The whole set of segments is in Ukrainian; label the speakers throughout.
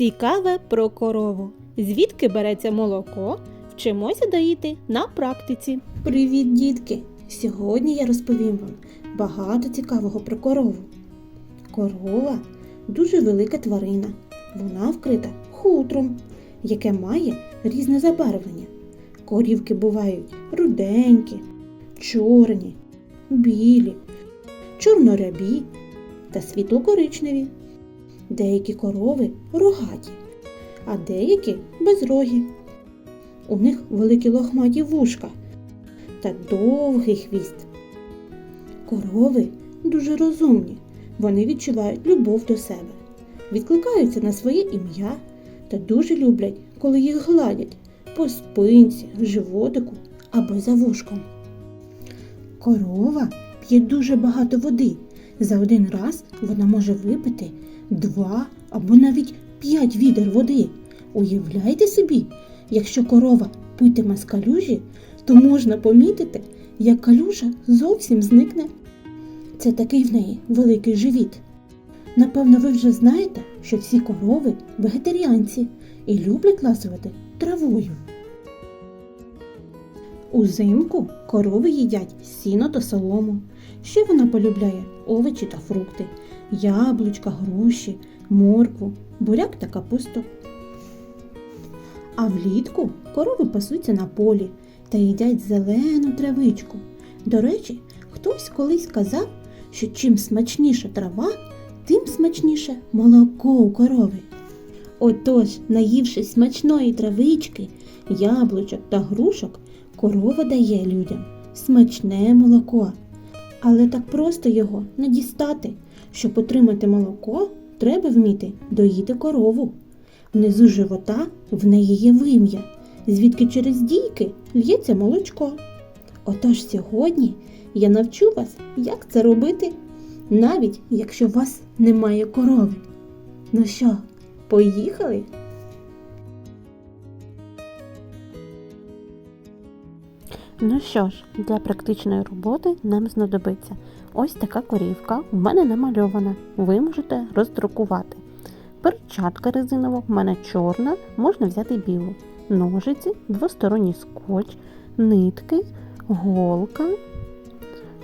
Speaker 1: Цікаве про корову. Звідки береться молоко? Вчимося доїти на практиці.
Speaker 2: Привіт, дітки! Сьогодні я розповім вам багато цікавого про корову. Корова дуже велика тварина. Вона вкрита хутром, яке має різне забарвлення. Корівки бувають руденькі, чорні, білі, чорнорябі та світло-коричневі. Деякі корови рогаті, а деякі безрогі. У них великі лохматі вушка та довгий хвіст. Корови дуже розумні. Вони відчувають любов до себе, відкликаються на своє ім'я та дуже люблять, коли їх гладять по спинці, животику або за вушком. Корова п'є дуже багато води. За один раз вона може випити два або навіть п'ять відер води. Уявляйте собі, якщо корова питиме з калюжі, то можна помітити, як калюжа зовсім зникне. Це такий в неї великий живіт. Напевно, ви вже знаєте, що всі корови вегетаріанці і люблять ласувати травою. Узимку корови їдять сіно та солому. Ще вона полюбляє овочі та фрукти, яблучка, груші, моркву, буряк та капусту. А влітку корови пасуться на полі та їдять зелену травичку. До речі, хтось колись казав, що чим смачніша трава, тим смачніше молоко у корови. Отож, наївшись смачної травички, яблучок та грушок, корова дає людям смачне молоко. Але так просто його не дістати. Щоб отримати молоко, треба вміти доїти корову. Внизу живота в неї є вим'я, звідки через дійки л'ється молочко. Отож сьогодні я навчу вас, як це робити, навіть якщо у вас немає корови. Ну що, поїхали?
Speaker 3: Ну що ж, для практичної роботи нам знадобиться ось така корівка, в мене намальована. Ви можете роздрукувати. Перчатка резинова, в мене чорна, можна взяти білу. Ножиці, двосторонній скотч, нитки, голка,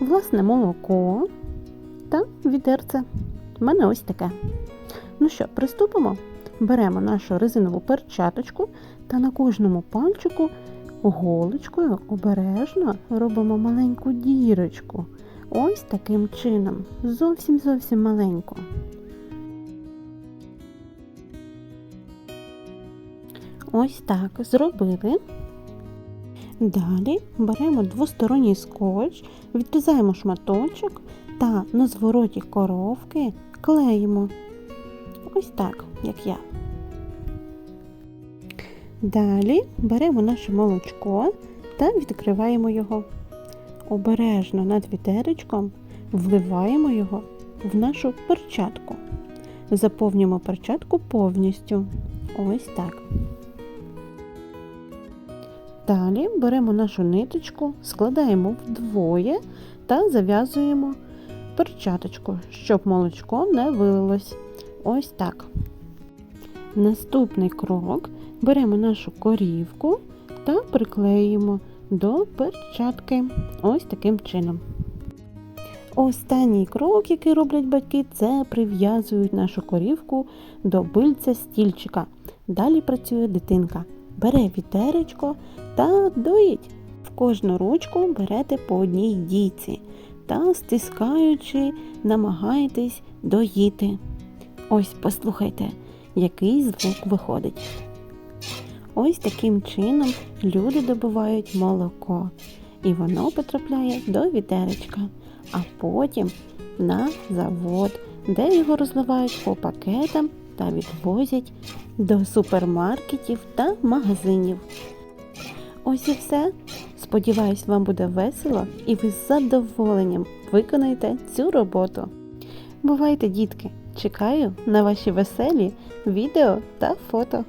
Speaker 3: власне молоко та відерце. У мене ось таке. Ну що, приступимо? Беремо нашу резинову перчаточку та на кожному пальчику голочкою обережно робимо маленьку дірочку. Ось таким чином. Зовсім зовсім маленьку. Ось так зробили. Далі беремо двосторонній скотч, відрізаємо шматочок та на звороті коровки клеїмо. Ось так, як я. Далі беремо наше молочко та відкриваємо його. Обережно над відеречком вливаємо його в нашу перчатку. Заповнюємо перчатку повністю. Ось так. Далі беремо нашу ниточку, складаємо вдвоє та зав'язуємо перчаточку, щоб молочко не вилилось. Ось так. Наступний крок беремо нашу корівку та приклеїмо до перчатки. Ось таким чином. Останній крок, який роблять батьки, це прив'язують нашу корівку до бильця стільчика. Далі працює дитинка. Бере вітеречко та доїть. В кожну ручку берете по одній дійці та, стискаючи, намагаєтесь доїти. Ось послухайте, який звук виходить. Ось таким чином люди добувають молоко, і воно потрапляє до відеречка, а потім на завод, де його розливають по пакетам та відвозять до супермаркетів та магазинів. Ось і все. Сподіваюсь, вам буде весело і ви з задоволенням виконаєте цю роботу. Бувайте, дітки! Чекаю на ваші веселі відео та фото.